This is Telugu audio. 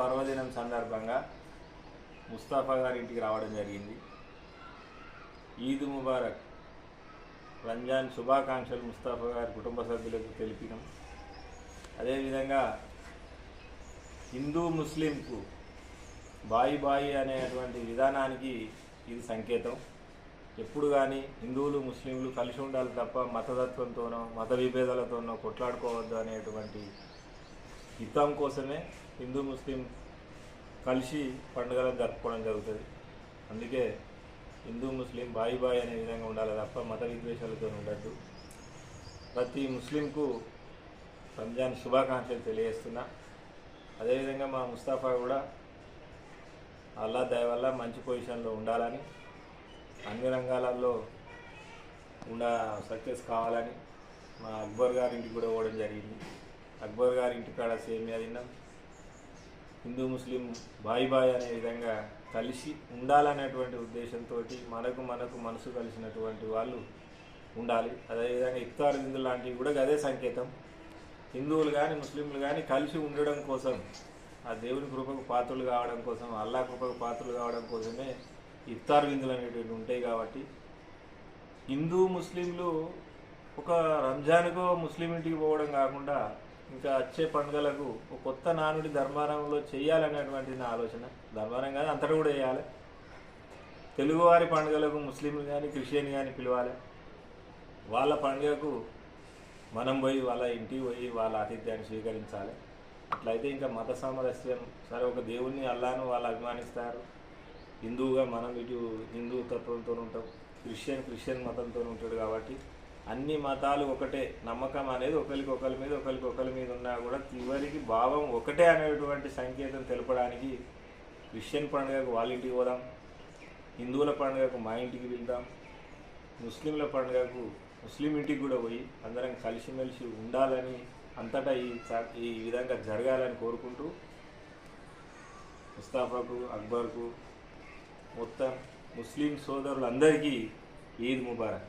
పర్వదినం సందర్భంగా ముస్తాఫా గారి ఇంటికి రావడం జరిగింది. ఈద్ ముబారక్ రంజాన్ శుభాకాంక్షలు ముస్తాఫా గారి కుటుంబ సభ్యులకు తెలిపినాం. అదేవిధంగా హిందూ ముస్లింకు బాయి బాయి అనేటువంటి విధానానికి ఇది సంకేతం. ఎప్పుడు కానీ హిందువులు ముస్లింలు కలిసి ఉండాలి తప్ప మతతత్వంతోనో మత విభేదాలతోనో కొట్లాడుకోవద్దు అనేటువంటి హితం కోసమే హిందూ ముస్లిం కలిసి పండుగలను జరుపుకోవడం జరుగుతుంది. అందుకే హిందూ ముస్లిం బాయి బాయి అనే విధంగా ఉండాలి. తప్ప మత విద్వేషాలతో ఉండద్దు. ప్రతి ముస్లింకు రంజాన్ శుభాకాంక్షలు తెలియజేస్తున్నా. అదేవిధంగా మా ముస్తాఫా కూడా అల్లా దయ వల్ల మంచి పొజిషన్లో ఉండాలని అన్ని రంగాలలో ఉండ సక్సెస్ కావాలని మా అక్బర్ గారి ఇంటికి కూడా పోవడం జరిగింది. అక్బర్ గారి ఇంటి కాడ సేమియా తిన్నాం. హిందూ ముస్లిం బాయ్ బాయ్ అనే విధంగా కలిసి ఉండాలనేటువంటి ఉద్దేశంతో మనకు మనకు మనసు కలిసినటువంటి వాళ్ళు ఉండాలి. అదేవిధంగా ఇఫ్తార్ విందు లాంటివి కూడా అదే సంకేతం. హిందువులు కానీ ముస్లింలు కానీ కలిసి ఉండడం కోసం ఆ దేవుని కృపకు పాత్రలు కావడం కోసం అల్లా కృపకు పాత్రలు కావడం కోసమే ఇఫ్తార్ విందులు అనేటువంటి ఉంటాయి కాబట్టి హిందూ ముస్లింలు ఒక రంజాన్కో ముస్లిం ఇంటికి పోవడం కాకుండా ఇంకా వచ్చే పండుగలకు ఒక కొత్త నానుడి ధర్మారంలో చేయాలనేటువంటి నా ఆలోచన. ధర్మారం కానీ అంతటా కూడా చేయాలి. తెలుగువారి పండుగలకు ముస్లింలు కానీ క్రిస్టియన్ కానీ పిలవాలి. వాళ్ళ పండుగకు మనం పోయి వాళ్ళ ఇంటికి పోయి వాళ్ళ ఆతిథ్యాన్ని స్వీకరించాలి. అట్లయితే ఇంకా మత సామరస్యం సరే ఒక దేవుణ్ణి అల్లాను వాళ్ళు అభిమానిస్తారు. హిందువుగా మనం ఇటు హిందూ తత్వంతో ఉంటాం. క్రిస్టియన్ క్రిస్టియన్ మతంతో ఉంటాడు కాబట్టి అన్ని మతాలు ఒకటే. నమ్మకం అనేది ఒకరికి ఒకరి మీద ఒకరికి ఒకరి మీద ఉన్నా కూడా చివరికి భావం ఒకటే అనేటువంటి సంకేతం తెలపడానికి క్రిస్టియన్ పండుగకు వాళ్ళ ఇంటికి పోదాం హిందువుల పండుగకు మా ఇంటికి వెళ్దాం ముస్లింల పండుగకు ముస్లిం ఇంటికి కూడా పోయి అందరం కలిసిమెలిసి ఉండాలని అంతటా ఈ ఈ విధంగా జరగాలని కోరుకుంటూ ముస్తాఫాకు అక్బర్కు మొత్తం ముస్లిం సోదరులందరికీ ఈద్ ముబారక్.